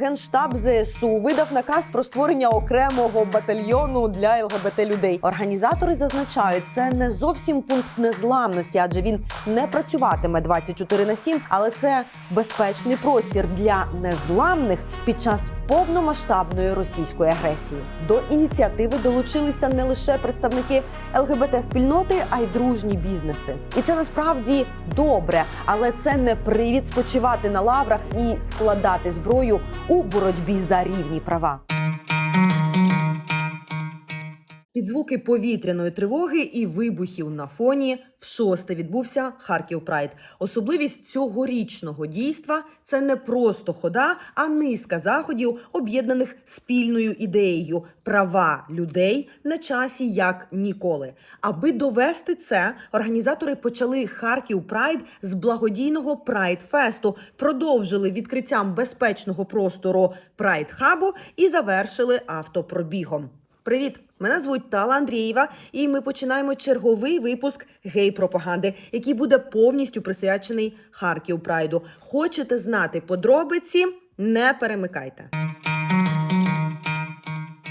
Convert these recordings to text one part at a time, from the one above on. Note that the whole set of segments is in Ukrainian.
Генштаб ЗСУ видав наказ про створення окремого батальйону для ЛГБТ людей. Організатори зазначають, це не зовсім пункт незламності, адже він не працюватиме 24 на 7, але це безпечний простір для незламних під час повномасштабної російської агресії. До ініціативи долучилися не лише представники ЛГБТ спільноти, а й дружні бізнеси. І це насправді добре, але це не привід спочивати на лаврах і складати зброю у боротьбі за рівні права. Під звуки повітряної тривоги і вибухів на фоні в шосте відбувся Харків Прайд. Особливість цьогорічного дійства це не просто хода, а низка заходів, об'єднаних спільною ідеєю права людей на часі як ніколи. Аби довести це, організатори почали Харків Прайд з благодійного Прайд Фесту, продовжили відкриттям безпечного простору Прайд Хабу і завершили автопробігом. Привіт! Мене звуть Тала Андрієва, і ми починаємо черговий випуск гей-пропаганди, який буде повністю присвячений Харків Прайду. Хочете знати подробиці? Не перемикайте.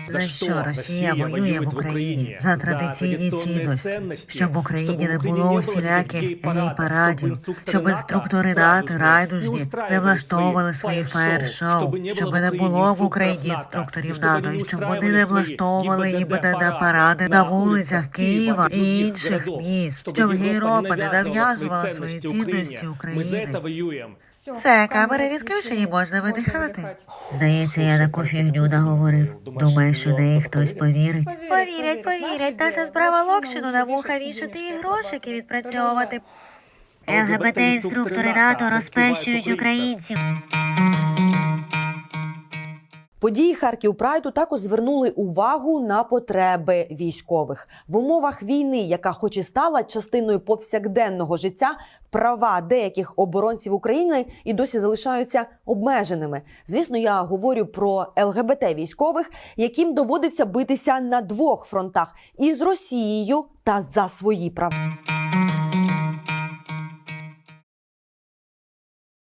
За що Росія воює в Україні? За традиційні цінності, щоб в Україні не було усіляких гей-парадів, щоб інструктори НАТО райдужні не влаштовували свої фаєр-шоу, щоб не було в Україні інструкторів НАТО, і щоб вони не влаштовували іменно паради на вулицях Києва і інших міст, щоб Європа не нав'язувала свої цінності України. Все, камери відключені, можна видихати. Здається, я таку фігню наговорив. Думаєш, у неї хтось повірить? Повірять, повірять. Наша справа локшину на вуха вішати і грошики відпрацьовувати. ЛГБТ-інструктори НАТО розпещують українців. Події Харків Прайду також звернули увагу на потреби військових в умовах війни, яка, хоч і стала частиною повсякденного життя, права деяких оборонців України і досі залишаються обмеженими. Звісно, я говорю про ЛГБТ військових, яким доводиться битися на двох фронтах і з Росією та за свої права.